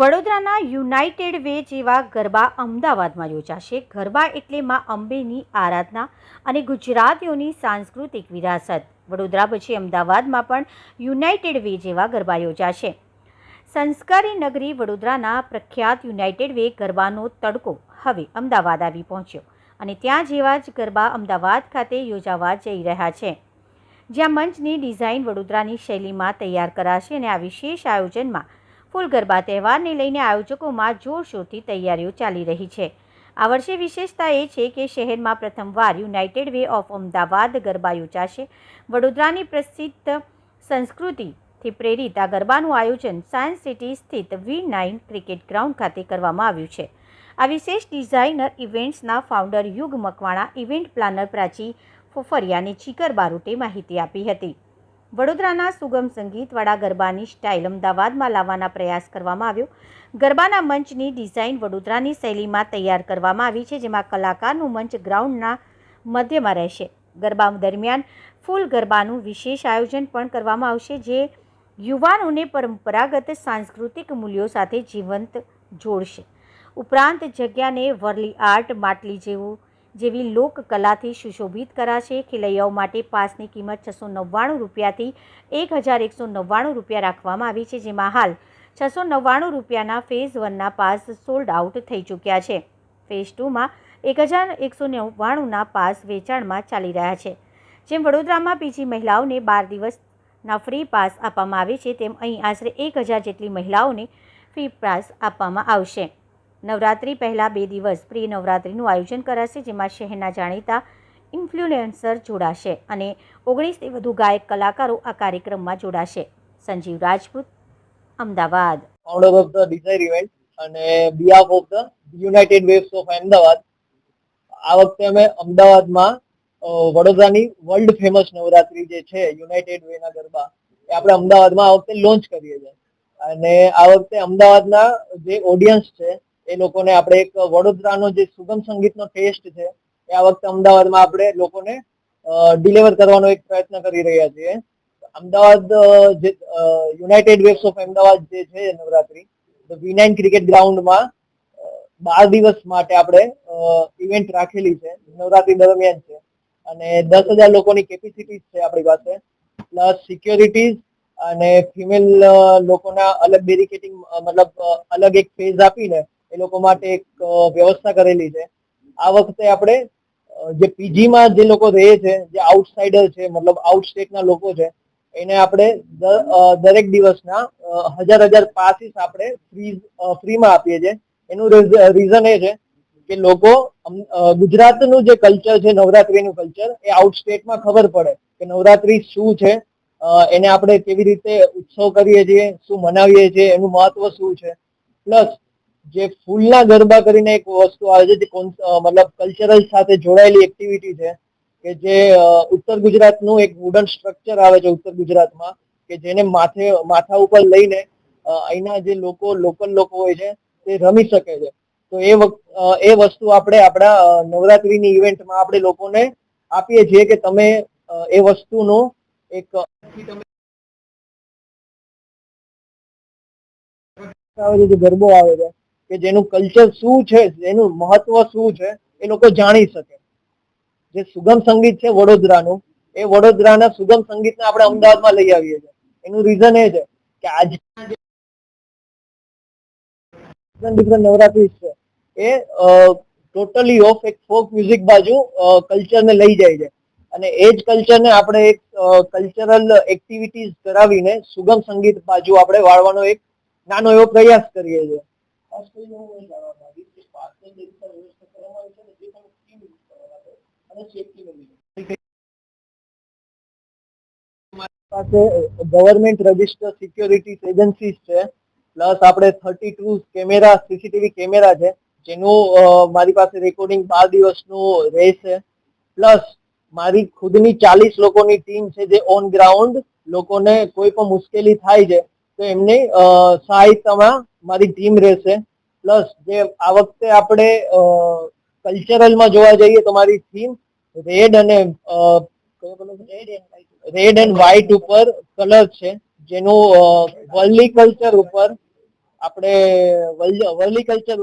વડોદરાના United way જેવા ગરબા અમદાવાદમાં યોજાશે. ગરબા એટલે માં અંબેની આરાધના અને ગુજરાતીઓની સાંસ્કૃતિક વિરાસત. વડોદરા પછી અમદાવાદમાં પણ યુનાઇટેડ વે જેવા ગરબા યોજાશે. સંસ્કારી નગરી વડોદરાના પ્રખ્યાત યુનાઇટેડ વે ગરબાનો તડકો હવે અમદાવાદ આવી પહોંચ્યો અને ત્યાં જેવા જ ગરબા અમદાવાદ ખાતે યોજાવા જઈ રહ્યા છે. જ્યાં મંચની ડિઝાઇન વડોદરાની શૈલીમાં તૈયાર કરાશે અને આ વિશેષ આયોજનમાં ફૂલ ગરબા તહેવારને લઈને આયોજકોમાં જોરશોરથી તૈયારીઓ ચાલી રહી છે. આ વર્ષે વિશેષતા એ છે કે શહેરમાં પ્રથમવાર United Way of Ahmedabad garba યોજાશે. વડોદરાની પ્રસિદ્ધ સંસ્કૃતિથી પ્રેરિત આ ગરબાનું આયોજન સાયન્સ સિટી સ્થિત વી નાઇન ક્રિકેટ ગ્રાઉન્ડ ખાતે કરવામાં આવ્યું છે. આ વિશેષ designer ઇવેન્ટ્સના founder Yug Makwana, event planner Prachi ફોફરિયાને ચીકર બારોટે માહિતી આપી હતી. વડોદરાના સુગમ સંગીતવાળા ગરબાની સ્ટાઇલ અમદાવાદમાં લાવવાના પ્રયાસ કરવામાં આવ્યો. ગરબાના મંચની ડિઝાઇન વડોદરાની શૈલીમાં તૈયાર કરવામાં આવી છે, જેમાં કલાકારનું મંચ ગ્રાઉન્ડના મધ્યમાં રહેશે. ગરબા દરમિયાન ફૂલ ગરબાનું વિશેષ આયોજન પણ કરવામાં આવશે, જે યુવાનોને પરંપરાગત સાંસ્કૃતિક મૂલ્યો સાથે જીવંત જોડશે. ઉપરાંત જગ્યાને વરલી આર્ટ, માટલી જેવું જેવી લોકકલાથી સુશોભિત કરાશે. ખેલૈયાઓ માટે પાસની કિંમત છસો નવ્વાણું રૂપિયાથી એક હજાર એકસો નવ્વાણું રૂપિયા રાખવામાં આવી છે, જેમાં હાલ છસો નવ્વાણું રૂપિયાના ફેઝ વનના પાસ સોલ્ડ આઉટ થઈ ચૂક્યા છે. ફેઝ ટુમાં એક હજાર એકસો નવ્વાણુંના પાસ વેચાણમાં ચાલી રહ્યા છે. જેમ વડોદરામાં પીજી મહિલાઓને બાર દિવસના ફ્રી પાસ આપવામાં આવે છે, તેમ અહીં આશરે એક હજાર જેટલી મહિલાઓને ફ્રી પાસ આપવામાં આવશે. નવરાત્રિ પહેલાં બે દિવસ પ્રી નવરાત્રિનું આયોજન કરાશે, જેમાં શહેરના જાણીતા ઇન્ફ્લુએન્સર જોડાશે અને ઓગણીસથી વધુ ગાયક કલાકારો આ કાર્યક્રમમાં જોડાશે. Sanjeev Rajput, Ahmedabad. founder of the Desire event અને behalf of the United Waves of Ahmedabad. આ વખતે અમે અમદાવાદમાં વડોદરાની વર્લ્ડ ફેમસ નવરાત્રી જે છે, યુનાઇટેડ વે ના ગરબા, એ આપણે અમદાવાદમાં આ વખતે લોન્ચ કરીએ છીએ. અને આ વખતે અમદાવાદના જે ઓડિયન્સ છે એ લોકોને આપણે એક વડોદરાનો જે સુગમ સંગીતનો ટેસ્ટ છે, એ આ વખતે અમદાવાદમાં આપણે લોકોને ડિલિવર કરવાનો એક પ્રયત્ન કરી રહ્યા છીએ. અમદાવાદ જે યુનાઇટેડ વેવ્સ ઓફ અમદાવાદ જે છે નવરાત્રી વી નાઇન ક્રિકેટ ગ્રાઉન્ડમાં બાર દિવસ માટે આપણે ઇવેન્ટ રાખેલી છે, નવરાત્રી દરમિયાન છે. અને દસ હજાર લોકોની કેપેસિટી છે આપણી પાસે પ્લસ સિક્યોરિટીઝ અને ફિમેલ લોકોના અલગ ડેડિકેટિંગ મતલબ અલગ એક ફેઝ આપીને એ લોકો માટે એક વ્યવસ્થા કરેલી છે. આ વખતે આપણે જે પીજીમાં જે લોકો રહે છે, જે આઉટસાઇડર છે, મતલબ આઉટ સ્ટેટના લોકો છે, એને આપણે દરેક દિવસના હજાર હજાર પાસીસ આપણે ફ્રી ફ્રીમાં આપીએ છીએ. એનું રીઝન એ છે કે લોકો ગુજરાતનું જે કલ્ચર છે, નવરાત્રીનું કલ્ચર એ આઉટ સ્ટેટમાં ખબર પડે કે નવરાત્રી શું છે એને આપણે કેવી રીતે ઉત્સવ કરીએ છીએ, શું મનાવીએ છીએ, એનું મહત્વ શું છે. પ્લસ જે ફૂલના ગરબા કરીને એક વસ્તુ આવે છે, જે મતલબ કલ્ચરલ સાથે જોડાયેલી એક્ટિવિટી છે, કે જે ઉત્તર ગુજરાતનું એક વુડન સ્ટ્રક્ચર આવે છે ઉત્તર ગુજરાતમાં, કે જેને માથે, માથા ઉપર લઈને અહીંના જે લોકો લોકલ લોકો હોય છે, તે રમી શકે છે. તો એ એ વસ્તુ આપણે આપણા નવરાત્રીની ઇવેન્ટમાં આપણે લોકોને આપીએ છીએ કે તમે એ વસ્તુનો એક જે ગરબો આવે છે કે જેનું કલ્ચર શું છે, જેનું મહત્વ શું છે, એ લોકો જાણી શકે. જે સુગમ સંગીત છે વડોદરાનું, એ વડોદરાના સુગમ સંગીતને આપણે અમદાવાદમાં લઈ આવીએ છીએ. એનું રીઝન એ છે કે આજ ડિફરન્ટ નવરાત્રી છે. એ ટોટલી ઓફ એક ફોક મ્યુઝિક બાજુ કલ્ચરને લઈ જાય છે. અને એ જ કલ્ચરને આપણે એક કલ્ચરલ એક્ટિવિટીઝ કરાવીને સુગમ સંગીત બાજુ આપણે વાળવાનો એક નાનો એવો પ્રયાસ કરીએ છીએ. ખાસ કરીને હું એ જાણવા માંગીશ કે જે રીતે વ્યવસ્થા કરવામાં આવી છે અને જે તમે સ્કીમ યુઝ કરવાના છો અને safety નો લીધે. પાસે ગવર્મેન્ટ રજિસ્ટર સિક્યોરિટી એજન્સીસ છે, પ્લસ આપણે thirty two camera, CCTV camera છે, જેનું મારી પાસે રેકોર્ડિંગ બાર દિવસનું રહેશે પ્લસ મારી ખુદની ચાલીસ લોકોની ટીમ છે, જે ઓન ગ્રાઉન્ડ લોકોને કોઈ પણ મુશ્કેલી થાય છે, તો એમને સહાયતામાં મારી ટીમ રહેશે પ્લસ જે આ વખતે આપણે કલ્ચરલમાં જોવા જઈએ તમારી થીમ રેડ અને? રેડ એન્ડ વ્હાઈટ ઉપર કલર છે જેનું વર્લી કલ્ચર ઉપર આપણે વર્લી કલ્ચર